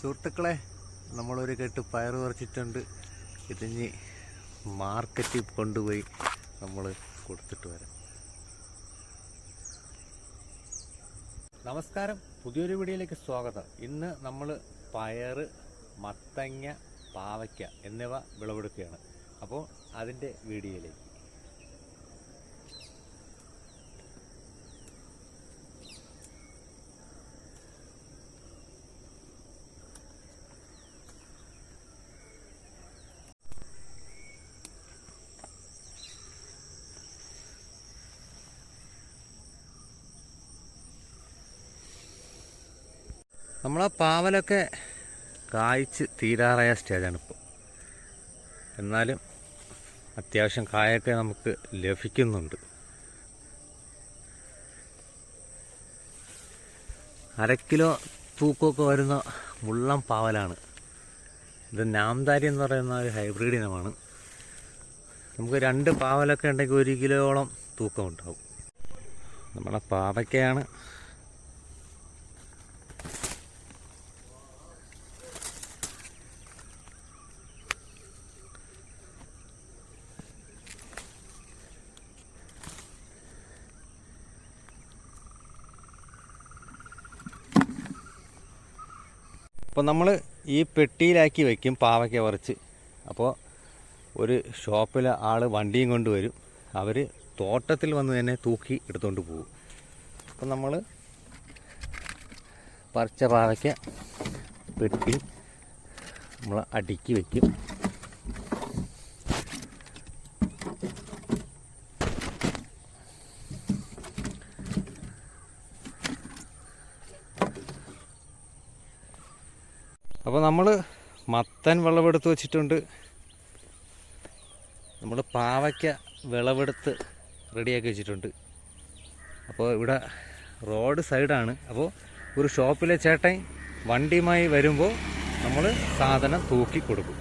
സുഹൃത്തുക്കളെ നമ്മളൊരു കെട്ട് പയർ പറിച്ചിട്ടുണ്ട്. ഇതിഞ്ഞ് മാർക്കറ്റിൽ കൊണ്ടുപോയി നമ്മൾ കൊടുത്തിട്ട് വരാം. നമസ്കാരം. പുതിയൊരു വീഡിയോയിലേക്ക് സ്വാഗതം. ഇന്ന് നമ്മൾ പയർ മത്തങ്ങ പാവയ്ക്ക എന്നിവ വിളവെടുക്കുകയാണ്. അപ്പോൾ അതിന്റെ വീഡിയോയിലേക്ക്. നമ്മളെ പാവലൊക്കെ കായ്ച്ച് തീരാറായ സ്റ്റേജാണ് ഇപ്പോൾ എന്നാലും അത്യാവശ്യം കായൊക്കെ നമുക്ക് ലഭിക്കുന്നുണ്ട്. അരക്കിലോ കിലോ തൂക്കമൊക്കെ വരുന്ന മുള്ളം പാവലാണ്. ഇത് നാംദാരി എന്ന് പറയുന്ന ഒരു ഹൈബ്രിഡ് ഇനമാണ്. നമുക്ക് രണ്ട് പാവലൊക്കെ ഉണ്ടെങ്കിൽ ഒരു കിലോയോളം തൂക്കം ഉണ്ടാവും നമ്മളെ പാവയ്ക്കയാണ് അപ്പോൾ നമ്മൾ ഈ പെട്ടിയിലാക്കി വയ്ക്കും പാവയ്ക്ക പറിച്ച്. അപ്പോൾ ഒരു ഷോപ്പിലെ ആൾ വണ്ടിയും കൊണ്ടുവരും അവർ തോട്ടത്തിൽ വന്ന് തന്നെ തൂക്കി എടുത്തുകൊണ്ട് പോകും അപ്പോൾ നമ്മൾ പറിച്ച പാവയ്ക്ക പെട്ടി നമ്മൾ അടുക്കി വയ്ക്കും അപ്പോൾ നമ്മൾ മത്തൻ വിളവെടുത്ത് വെച്ചിട്ടുണ്ട്. നമ്മൾ പാവയ്ക്ക വിളവെടുത്ത് റെഡിയാക്കി വെച്ചിട്ടുണ്ട്. അപ്പോൾ ഇവിടെ റോഡ് സൈഡാണ്. അപ്പോൾ ഒരു ഷോപ്പിലെ ചേട്ടൻ വണ്ടിയുമായി വരുമ്പോൾ നമ്മൾ സാധനം തൂക്കി കൊടുക്കും.